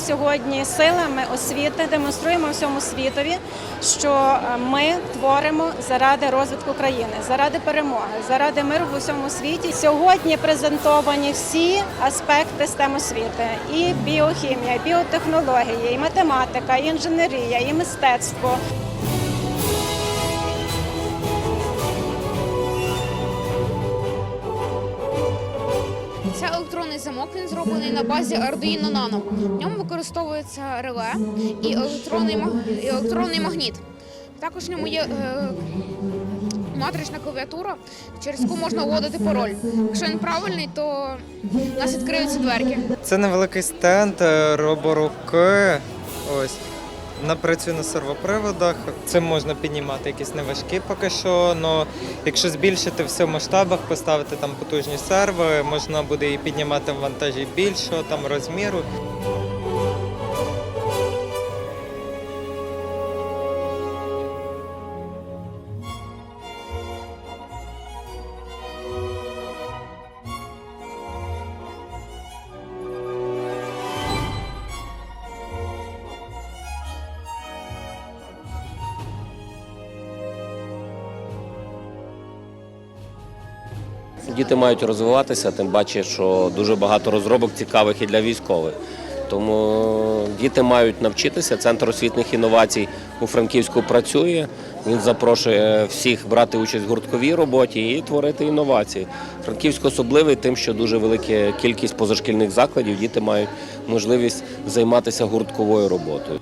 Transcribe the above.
сьогодні силами освіти демонструємо всьому світові, що е, ми творимо заради розвитку країни, заради перемоги, заради миру в усьому світі. Сьогодні презентовані всі аспекти STEM освіти: і біохімія, і біотехнології, і математика, і інженерія, і мистецтво. Це електронний замок, він зроблений на базі Arduino Nano. В ньому використовується реле і електронний, і електронний магніт. Також в ньому є е, матрична клавіатура, через яку можна вводити пароль. Якщо він правильний, то у нас відкриються дверки. Це невеликий стенд е, роборуки. Ось. Вона працюю на сервоприводах. Це можна піднімати якісь неважкі поки що. але якщо збільшити все в масштабах, поставити там потужні серви, можна буде і піднімати в вантажі більшого там розміру. Діти мають розвиватися, тим паче, що дуже багато розробок цікавих і для військових. Тому діти мають навчитися. Центр освітніх інновацій у Франківську працює. Він запрошує всіх брати участь в гуртковій роботі і творити інновації. Франківськ особливий тим, що дуже велика кількість позашкільних закладів. Діти мають можливість займатися гуртковою роботою.